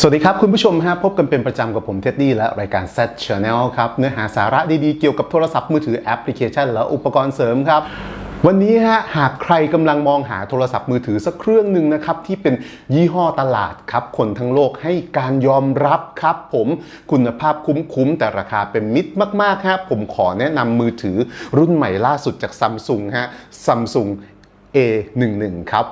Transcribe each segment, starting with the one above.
สวัสดีครับ คุณผู้ชมฮะพบกันเป็นประจำกับผมเท็ดดี้และรายการ Z Channel ครับ เนื้อหาสาระดีๆ เกี่ยวกับโทรศัพท์มือถือแอปพลิเคชัน และอุปกรณ์เสริมครับ วันนี้ฮะหากใครกำลังมองหาโทรศัพท์มือถือสักเครื่องหนึ่งนะครับที่เป็นยี่ห้อตลาดครับ คนทั้งโลกให้การยอมรับครับผมคุณภาพคุ้มๆแต่ราคาเป็นมิตรมากๆครับผมขอแนะนำมือถือรุ่นใหม่ล่าสุดจากซัมซุงฮะซัมซุง A11 ครับ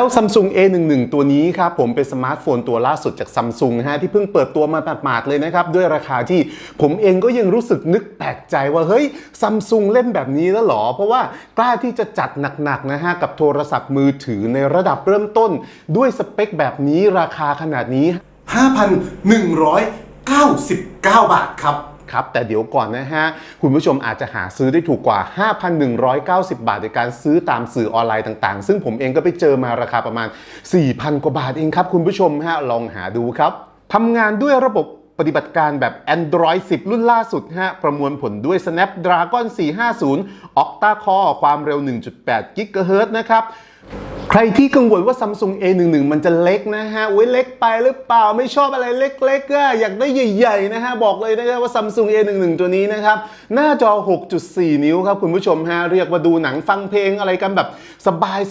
จ้า Samsung A11 ตัวนี้ครับผมเป็นสมาร์ทโฟนตัวล่าสุดจาก Samsung ฮะที่เพิ่งเปิดตัวมาหมาดๆเลยนะครับ ด้วยราคาที่ผมเองก็ยังรู้สึกนึกแปลกใจว่า เฮ้ย Samsung เล่นแบบนี้แล้วหรอ เพราะว่ากล้าที่จะจัดหนักๆนะฮะ กับโทรศัพท์มือถือในระดับเริ่มต้น ด้วยสเปคแบบนี้ราคาขนาดนี้ 5,199 บาทครับ ครับ แต่เดี๋ยวก่อนนะฮะ คุณผู้ชมอาจจะหาซื้อได้ถูกกว่า 5,190 บาทในการซื้อตามสื่อออนไลน์ต่างๆ ซึ่งผมเองก็ไปเจอมาราคาประมาณ 4,000 กว่าบาทเองครับ คุณผู้ชมฮะลองหาดูครับทำงานด้วยระบบปฏิบัติการแบบ Android 10 รุ่นล่าสุดฮะ ประมวลผลด้วย Snapdragon 450 Octa Core ความเร็ว 1.8 GHz นะครับ ใครที่กังวลว่า Samsung A11 มันจะเล็กนะฮะไว้ยเล็กไปหรือเปล่าไม่ชอบอะไรเล็กๆอะอยากได้ใหญ่ๆนะฮะบอกเลยนะครับว่า Samsung A11 ตัวนี้นะครับหน้าจอ 6.4 นิ้วครับคุณผู้ชมฮะเรียกว่าดูหนังฟังเพลงอะไรกันแบบ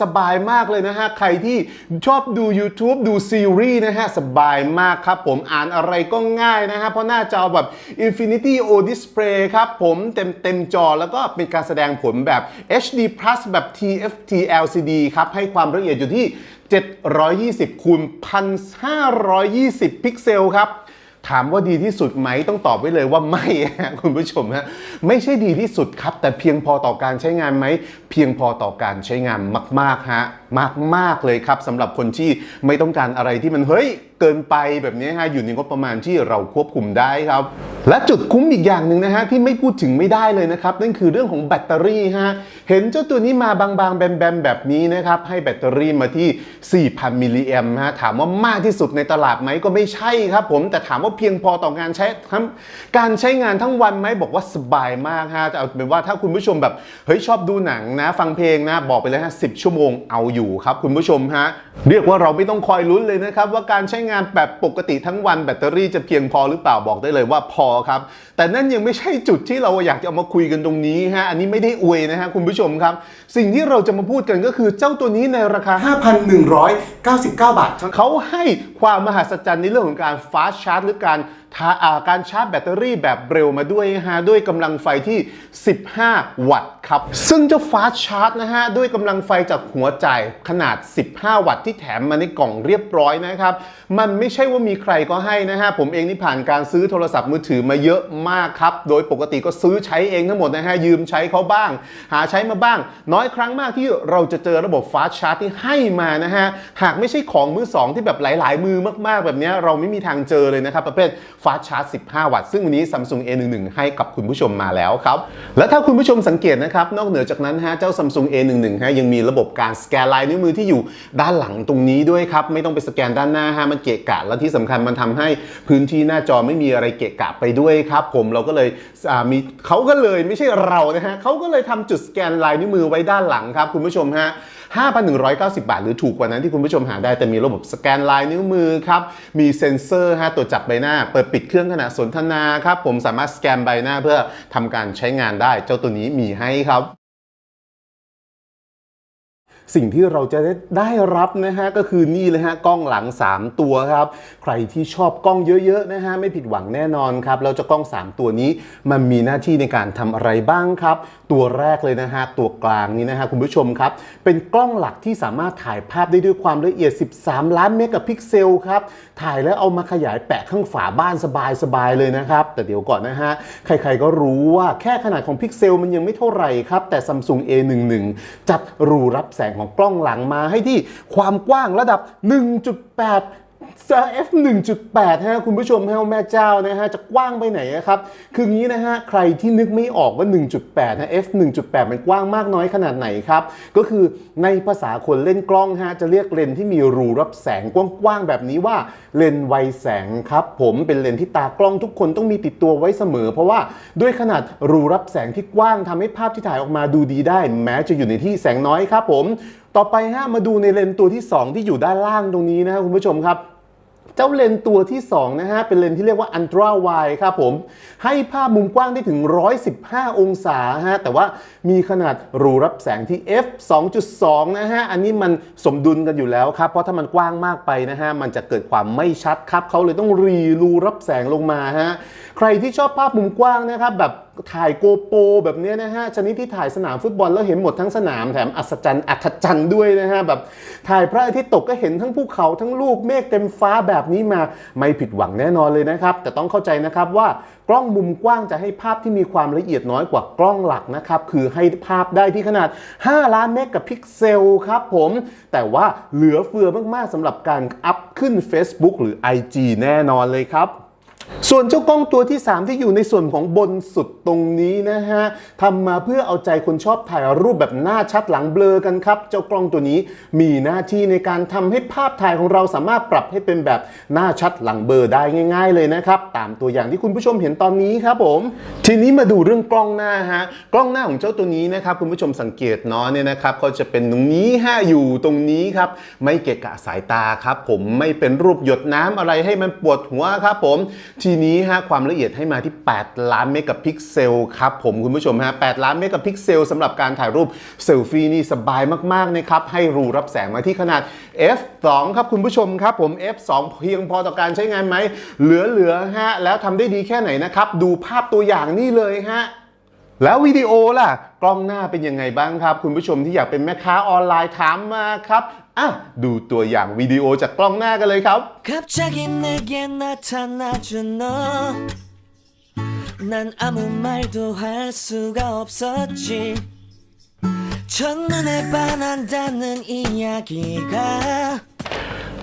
สบายๆมากเลยนะฮะใครที่ชอบดู YouTube ดูซีรีส์นะฮะสบายมากครับผมอ่านอะไรก็ง่ายนะฮะเพราะหน้าจอแบบ Infinity O Display ครับผมเต็มเต็มจอแล้วก็เป็นการแสดงผลแบบ HD Plus แบบ TFT LCD ครับให้ความละเอียดอยู่ที่ 720คูณ1,520 พิกเซลครับถามว่าดีที่สุดไหมต้องตอบไว้เลยว่าไม่คุณผู้ชมฮะไม่ใช่ดีที่สุดครับ แต่เพียงพอต่อการใช้งานไหมเพียงพอต่อการใช้งานมากๆฮะมากๆเลยครับสำหรับคนที่ไม่ต้องการอะไรที่มันเฮ้ยเกินไปแบบนี้ฮะอยู่ในงบประมาณที่เราควบคุมได้ครับ และจุดคุ้มอีกอย่างหนึ่งนะฮะที่ไม่พูดถึงไม่ได้เลยนะครับ นั่นคือเรื่องของแบตเตอรี่ฮะเห็นเจ้าตัวนี้มาบางๆ แบนๆแบบนี้นะครับให้แบตเตอรี่มาที่ 4,000 มิลลิแอมป์ฮะถามว่ามากที่สุดในตลาดไหมก็ไม่ใช่ครับผมแต่ถามว่าเพียงพอต่อการใช้ทั้งการใช้งานทั้งวันไหมบอกว่าสบายมากฮะจะเอาเป็นว่าถ้าคุณผู้ชมแบบเฮ้ยชอบดูหนังนะ ฟังเพลงนะบอกไปเลยฮะ10ชั่วโมงเอาอยู่ครับคุณผู้ชมฮะเรียกว่าเราไม่ต้องคอยลุ้นเลยนะครับว่าการใช้งานแบบปกติทั้งวันแบตเตอรี่จะเพียงพอหรือเปล่าบอกได้เลยว่าพอครับ แต่นั่นยังไม่ใช่จุดที่เราอยากจะเอามาคุยกันตรงนี้ฮะ อันนี้ไม่ได้อวยนะฮะคุณผู้ชมครับ สิ่งที่เราจะมาพูดกันก็คือเจ้าตัวนี้ในราคา 5,199 บาท เขาให้ความมหัศจรรย์ในเรื่องของการฟาสชาร์จหรือการทาอ่าการชาร์จแบตเตอรี่แบบเร็วมาด้วยนะฮะด้วยกำลังไฟที่ 15 วัตต์ครับ ซึ่งเจ้าฟาสชาร์จนะฮะด้วยกำลังไฟจากหัวจ่ายขนาด 15 วัตต์ที่แถมมาในกล่องเรียบร้อยนะครับ มันไม่ใช่ว่ามีใครก็ให้นะฮะผมเองนี่ผ่านการซื้อโทรศัพท์มือถือมาเยอะมากครับ โดยปกติก็ซื้อใช้เองทั้งหมดนะฮะยืมใช้เขาบ้าง หาใช้มาบ้าง น้อยครั้งมากที่เราจะเจอระบบฟาสชาร์จที่ให้มานะฮะหากไม่ใช่ของมือสองที่แบบหลาย ๆ มือมากๆ แบบนี้เราไม่มีทางเจอเลยนะครับ ประเภทฟาสชาร์จ 15 วัตต์ซึ่งวันนี้ Samsung A11 ให้กับคุณผู้ชมมาแล้วครับและถ้าคุณผู้ชมสังเกตนะครับนอกเหนือจากนั้นฮะเจ้า Samsung A11 ฮะยังมีระบบการสแกนลายนิ้วมือที่อยู่ด้านหลังตรงนี้ด้วยครับไม่ต้องไปสแกนด้านหน้าฮะมันเกะกะและที่สำคัญมันทำให้พื้นที่หน้าจอไม่มีอะไรเกะกะไปด้วยครับผมเราก็เลยมีเขาก็เลยไม่ใช่เรานะฮะเขาก็เลยทำจุดสแกนลายนิ้วมือไว้ด้านหลังครับคุณผู้ชมฮะ5,190 บาท หรือถูกกว่านั้นที่คุณผู้ชมหาได้แต่มีระบบสแกนลายนิ้วมือครับ มีเซ็นเซอร์ฮะตัวจับใบหน้า เปิดปิดเครื่องขณะสนทนาครับผมสามารถสแกนใบหน้าเพื่อทำการใช้งานได้ เจ้าตัวนี้มีให้ครับ สิ่งที่เราจะได้ได้รับนะฮะก็คือนี่เลยฮะกล้องหลัง 3 ตัวครับ ใครที่ชอบกล้องเยอะๆนะฮะไม่ผิดหวังแน่นอนครับแล้วจะกล้อง 3 ตัวนี้มันมีหน้าที่ในการทำอะไรบ้างครับ ตัวแรกเลยนะฮะตัวกลางนี้นะฮะคุณผู้ชมครับ เป็นกล้องหลักที่สามารถถ่ายภาพได้ด้วยความละเอียด 13 ล้านเมกะพิกเซลครับถ่ายแล้วเอามาขยายแปะข้างฝาบ้านสบายๆเลยนะครับ แต่เดี๋ยวก่อนนะฮะใครๆก็รู้ว่าแค่ขนาดของพิกเซลมันยังไม่เท่าไหร่ครับแต่ Samsung A11 จัดรูรับแสงของกล้องหลังมาให้ที่ความกว้างระดับ 1.8 f 1.8 ฮะคุณผู้ชมฮะแม่เจ้านะฮะจะกว้างไปไหนอะครับ คืองี้นะฮะใครที่นึกไม่ออกว่า 1.8นะ f 1.8 มันกว้างมากน้อยขนาดไหนครับ ก็คือในภาษาคนเล่นกล้องฮะจะเรียกเลนที่มีรูรับแสงกว้างๆแบบนี้ว่าเลนไวแสงครับ ผมเป็นเลนที่ตากล้องทุกคนต้องมีติดตัวไว้เสมอ เพราะว่าด้วยขนาดรูรับแสงที่กว้างทำให้ภาพที่ถ่ายออกมาดูดีได้ แม้จะอยู่ในที่แสงน้อยครับผม ต่อไปฮะมาดูในเลนตัวที่ 2 ที่อยู่ด้านล่างตรงนี้นะครับคุณผู้ชมครับ เจ้าเลนส์ตัวที่ 2 นะฮะ เป็นเลนส์ที่เรียกว่า Ultra Wide ครับผม ให้ภาพมุมกว้างได้ถึง 115 องศาฮะ แต่ว่ามีขนาดรูรับแสงที่ f 2.2 นะฮะ อันนี้มันสมดุลกันอยู่แล้วครับ เพราะถ้ามันกว้างมากไปนะฮะ มันจะเกิดความไม่ชัดครับ เขาเลยต้องรีรูรับแสงลงมาฮะ ใครที่ชอบภาพมุมกว้างนะครับแบบ ถ่ายโกโปรแบบนี้นะฮะชนิดที่ถ่ายสนามฟุตบอลแล้วเห็นหมดทั้งสนามแถมอัศจรรย์อัศจรรย์ด้วยนะฮะแบบถ่ายพระอาทิตย์ตกก็เห็นทั้งภูเขาทั้งลูกเมฆเต็มฟ้าแบบนี้มาไม่ผิดหวังแน่นอนเลยนะครับ แต่ต้องเข้าใจนะครับว่ากล้องมุมกว้างจะให้ภาพที่มีความละเอียดน้อยกว่ากล้องหลักนะครับคือให้ภาพได้ที่ขนาด 5 ล้านเมกะพิกเซลครับผม แต่ว่าเหลือเฟือมากๆสำหรับการอัพขึ้น Facebook หรือ IG แน่นอนเลยครับ ส่วนเจ้ากล้องตัวที่ 3 ที่อยู่ในส่วนของบนสุดตรงนี้นะฮะทำมาเพื่อเอาใจคนชอบถ่ายรูปแบบหน้าชัดหลังเบลอกันครับ เจ้ากล้องตัวนี้มีหน้าที่ในการทำให้ภาพถ่ายของเราสามารถปรับให้เป็นแบบหน้าชัดหลังเบลอได้ง่าย ๆ เลยนะครับ ตามตัวอย่างที่คุณผู้ชมเห็นตอนนี้ครับผม ทีนี้มาดูเรื่องกล้องหน้าฮะกล้องหน้าของเจ้าตัวนี้นะครับคุณผู้ชมสังเกตเนาะเนี่ยนะครับเขาจะเป็นตรงนี้ฮะอยู่ตรงนี้ครับไม่เกะกะสายตาครับผมไม่เป็นรูปหยดน้ำอะไรให้มันปวดหัวครับผมทีนี้ฮะความละเอียดให้มาที่ 8 ล้านเมกะพิกเซลครับผมคุณผู้ชมฮะ 8 ล้านเมกะพิกเซลสำหรับการถ่ายรูปเซลฟี่นี่สบายมากๆนะครับ ให้รูรับแสงมาที่ขนาด f2 ครับคุณผู้ชมครับผม f2 เพียงพอต่อการใช้งานไหม เหลือๆฮะแล้วทำได้ดีแค่ไหนนะครับ ดูภาพตัวอย่างนี่เลยฮะ แล้ววิดีโอล่ะ กล้องหน้าเป็นยังไงบ้างครับ คุณผู้ชมที่อยากเป็นแม่ค้าออนไลน์ถามมาครับอ่ะดูตัวอย่างวิดีโอจากกล้องหน้ากันเลยครับ 갑자기 내게 나타나준 너 난 아무 말도 할 수가 없었지 첫눈에 반한다는 이야기가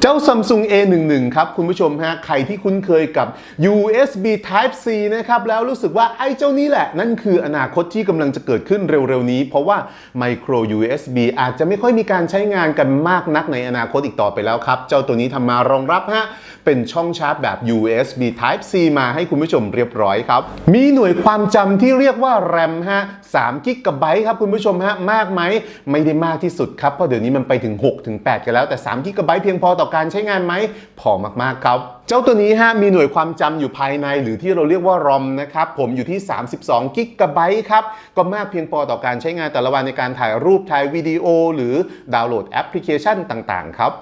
เจ้า Samsung A11 ครับ คุณผู้ชมฮะใครที่คุ้นเคยกับ USB Type C นะครับ แล้วรู้สึกว่าไอ้เจ้านี้แหละ นั่นคืออนาคตที่กำลังจะเกิดขึ้นเร็วๆนี้ เพราะว่า Micro USB อาจจะไม่ค่อยมีการใช้งานกันมากนักในอนาคตอีกต่อไปแล้วครับ เจ้าตัวนี้ทำมารองรับฮะเป็นช่องชาร์จแบบ USB Type C มาให้คุณผู้ชมเรียบร้อยครับ มีหน่วยความจำที่เรียกว่า RAM ฮะ3กิกะไบต์ครับคุณผู้ชมฮะมากไหมไม่ได้มากที่สุดครับเพราะเดี๋ยวนี้มันไปถึง6ถึง8กันแล้วแต่3กิกะไบต์เพียงพอต่อการใช้งานไหมพอมากๆครับ เจ้าตัวนี้ฮะมีหน่วยความจำอยู่ภายในหรือที่เราเรียกว่า ROM นะครับผมอยู่ที่ 32กิกะไบต์ครับก็มากเพียงพอต่อการใช้งานแต่ละวันในการถ่ายรูปถ่ายวิดีโอ หรือดาวน์โหลดแอปพลิเคชันต่างๆครับ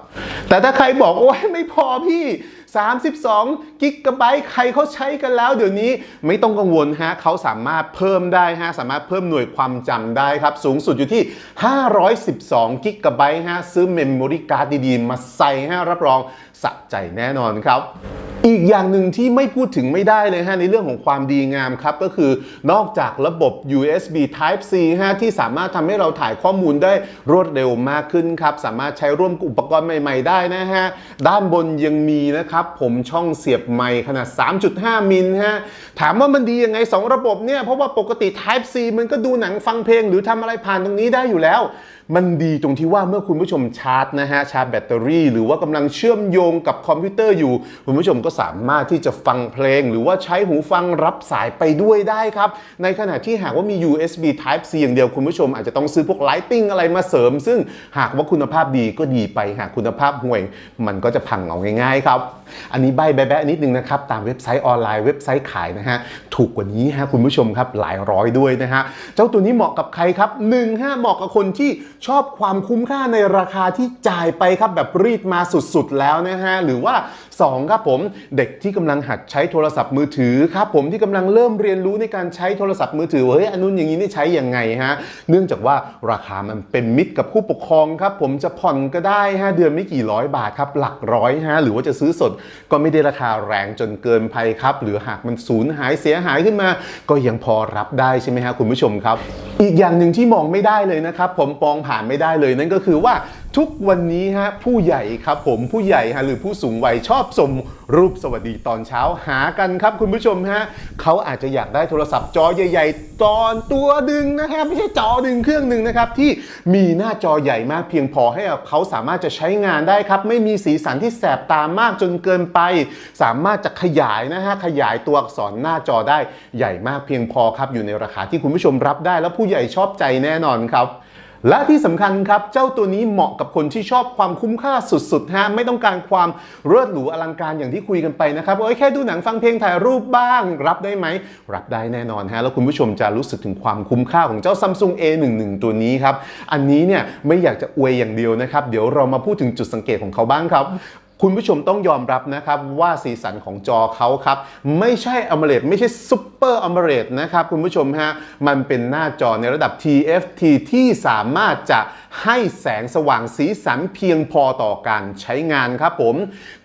แต่ถ้าใครบอกโอ้ยไม่พอพี่ 32กิกะไบต์ใครเขาใช้กันแล้วเดี๋ยวนี้ไม่ต้องกังวลฮะเขาสามารถเพิ่มได้ฮะสามารถเพิ่มหน่วยความจำได้ครับ สูงสุดอยู่ที่ 512กิกะไบต์ฮะซื้อเมมโมรี่การ์ดดีๆ มาใส่ฮะรับรองสะใจแน่นอนครับอีกอย่างหนึ่งที่ไม่พูดถึงไม่ได้เลยฮะในเรื่องของความดีงามครับก็คือนอกจากระบบ USB Type C ฮะที่สามารถทำให้เราถ่ายข้อมูลได้รวดเร็วมากขึ้นครับ สามารถใช้ร่วมกับอุปกรณ์ใหม่ ๆ ได้นะฮะ ด้านบนยังมีนะครับ ผมช่องเสียบไมค์ขนาด 3.5 มิลฮะ ถามว่ามันดียังไง 2 ระบบเนี่ย เพราะว่าปกติ Type C มันก็ดูหนังฟังเพลง หรือทำอะไรผ่านตรงนี้ได้อยู่แล้ว มันดีตรงที่ว่าเมื่อคุณผู้ชมชาร์จนะฮะชาร์จแบตเตอรี่ หรือว่ากำลังเชื่อมโยงกับคอมพิวเตอร์อยู่ คุณผู้ชมก็สามารถที่จะฟังเพลง หรือว่าใช้หูฟังรับสายไปด้วยได้ครับ ในขณะที่หากว่ามี USB Type C อย่างเดียวคุณผู้ชมอาจจะต้องซื้อพวก Lighting อะไรมาเสริม ซึ่งหากว่าคุณภาพดีก็ดีไปหากคุณภาพห่วย มันก็จะพังเอาง่าย ๆ ครับ อันนี้ใบแบ๊ะนิดนึงนะครับตามเว็บไซต์ออนไลน์เว็บไซต์ขายนะฮะถูกกว่านี้ฮะคุณผู้ชมครับหลายร้อยด้วยนะฮะเจ้าตัวนี้เหมาะกับใครครับ1ฮะเหมาะกับคนที่ชอบความคุ้มค่าในราคาที่จ่ายไปครับแบบรีดมาสุดๆแล้วนะฮะหรือว่า2ครับผมเด็กที่กำลังหัดใช้โทรศัพท์มือถือครับผมที่กำลังเริ่มเรียนรู้ในการใช้โทรศัพท์มือถือเฮ้ยอันนู้นอย่างนี้นี่ใช้ยังไงฮะเนื่องจากว่าราคามันเป็นมิตรกับผู้ปกครองครับผมจะผ่อนก็ได้ฮะเดือนไม่กี่ร้อยบาทครับหลักร้อยฮะหรือว่าจะซื้อสดก็ไม่ได้ราคาแรงจนเกินภัยครับหรือหากมันสูญหายเสียหายขึ้นมา ก็ยังพอรับได้ใช่ไหมฮะคุณผู้ชมครับ อีกอย่างหนึ่งที่มองไม่ได้เลยนะครับผมปองผ่านไม่ได้เลยนั่นก็คือว่า ทุกวันนี้ฮะผู้ใหญ่ครับผมผู้ใหญ่ฮะหรือผู้สูงวัยชอบส่งรูปสวัสดีตอนเช้าหากันครับคุณผู้ชมฮะเขาอาจจะอยากได้โทรศัพท์จอใหญ่ๆ ตอนตัวดึงนะฮะไม่ใช่จอดึงเครื่องหนึ่งนะครับที่มีหน้าจอใหญ่มากเพียงพอให้เขาสามารถจะใช้งานได้ครับ ไม่มีสีสันที่แสบตามากจนเกินไป สามารถจะขยายนะฮะขยายตัวอักษรหน้าจอได้ใหญ่มากเพียงพอครับอยู่ในราคาที่คุณผู้ชมรับได้แล้วผู้ใหญ่ชอบใจแน่นอนครับ และที่สำคัญครับ เจ้าตัวนี้เหมาะกับคนที่ชอบความคุ้มค่าสุดๆฮะไม่ต้องการความเลิศหรูอลังการอย่างที่คุยกันไปนะครับโอ้ยแค่ดูหนังฟังเพลงถ่ายรูปบ้าง รับได้ไหม รับได้แน่นอนฮะแล้วคุณผู้ชมจะรู้สึกถึงความคุ้มค่าของเจ้า Samsung A11 ตัวนี้ครับ อันนี้เนี่ยไม่อยากจะอวยอย่างเดียวนะครับ เดี๋ยวเรามาพูดถึงจุดสังเกตของเขาบ้างครับ คุณผู้ชมต้องยอมรับนะครับว่าสีสันของจอเขาครับ ไม่ใช่ AMOLED ไม่ใช่ Super AMOLED นะครับคุณผู้ชมฮะมันเป็นหน้าจอในระดับ TFT ที่สามารถจะให้แสงสว่างสีสันเพียงพอต่อการใช้งานครับผม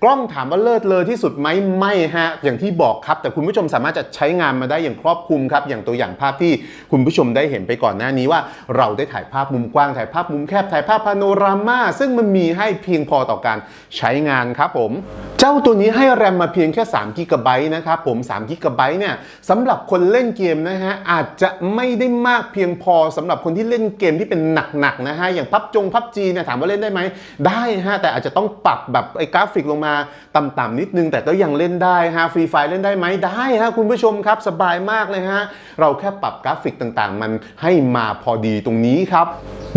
กล้องถามว่าเลิศเลอที่สุดไหมไม่ฮะอย่างที่บอกครับ แต่คุณผู้ชมสามารถจะใช้งานมาได้อย่างครอบคลุมครับ อย่างตัวอย่างภาพที่คุณผู้ชมได้เห็นไปก่อนหน้านี้ว่า เราได้ถ่ายภาพมุมกว้างถ่ายภาพมุมแคบถ่ายภาพพาโนรามาซึ่งมันมีให้เพียงพอต่อการใช้งานครับผม เจ้าตัวนี้ให้แรมมาเพียงแค่3กิกะไบต์นะครับผม3กิกะไบต์เนี่ยสำหรับคนเล่นเกมนะฮะอาจจะไม่ได้มากเพียงพอสำหรับคนที่เล่นเกมที่เป็นหนักๆนะฮะอย่างพับจงพับจีเนี่ยถามว่าเล่นได้ไหมได้ฮะแต่อาจจะต้องปรับแบบไอ้กราฟิกลงมาต่ำๆนิดนึง แต่ก็ยังเล่นได้ฮะฟรีไฟเล่นได้ไหมได้ฮะคุณผู้ชมครับสบายมากเลยฮะเราแค่ปรับกราฟิกต่างๆ มันให้มาพอดีตรงนี้ครับ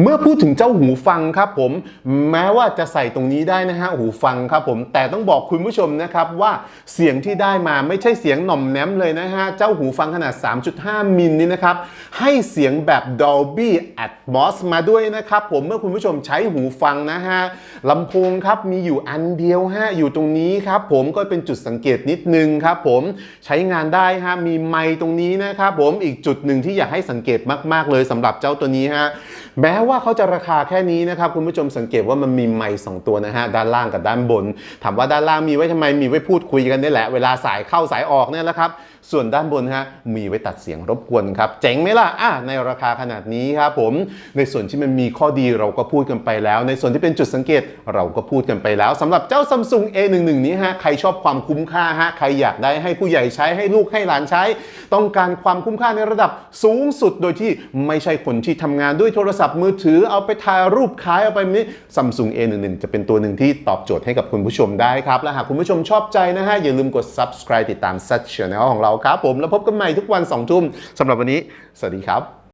เมื่อพูดถึงเจ้าหูฟังครับผมแม้ว่าจะใส่ตรงนี้ได้นะฮะหูฟังครับผมแต่ต้องบอกคุณผู้ชมนะครับว่าเสียงที่ได้มาไม่ใช่เสียงหน่อมแนมเลยนะฮะ เจ้าหูฟังขนาด 3.5 มิลนี่นะครับ ให้เสียงแบบ Dolby Atmos มาด้วยนะครับผมเมื่อคุณผู้ชมใช้หูฟังนะฮะลำโพงครับมีอยู่อันเดียวฮะอยู่ตรงนี้ครับผมก็เป็นจุดสังเกตนิดนึงครับผมใช้งานได้ฮะมีไมค์ตรงนี้นะครับผมอีกจุดหนึ่งที่อยากให้สังเกตมาก ๆ เลยสำหรับเจ้าตัวนี้ฮะแม้ว่าเขาจะราคาแค่นี้นะครับคุณผู้ชมสังเกตว่ามันมีไมค์สองตัวนะฮะด้านล่างกับด้านบนถามว่าด้านล่างมีไว้ทำไมมีไว้พูดคุยกันนี่แหละ เวลาสายเข้าสายออกเนี่ยแหละครับ ส่วนด้านบนฮะมีไว้ตัดเสียงรบกวนครับ เจ๋งไหมล่ะอะในราคาขนาดนี้ครับผม ในส่วนที่มันมีข้อดีเราก็พูดกันไปแล้ว ในส่วนที่เป็นจุดสังเกตเราก็พูดกันไปแล้วสำหรับเจ้า Samsung A11 นี้ฮะใครชอบความคุ้มค่าฮะใครอยากได้ให้ผู้ใหญ่ใช้ให้ลูกให้หลานใช้ ต้องการความคุ้มค่าในระดับสูงสุดโดยที่ไม่ใช่คนที่ทำงานด้วยโทรศัพท์มือถือเอาไปถ่ายรูปขายเอาไปนี้ Samsung A11 จะเป็นตัวหนึ่งที่ตอบโจทย์ให้กับคุณผู้ชมได้ครับ และหากคุณผู้ชมชอบใจนะฮะ อย่าลืมกด subscribe ติดตาม Such Channel ของเราครับผม แล้วพบกันใหม่ทุกวัน2ทุ่มสำหรับวันนี้ สวัสดีครับ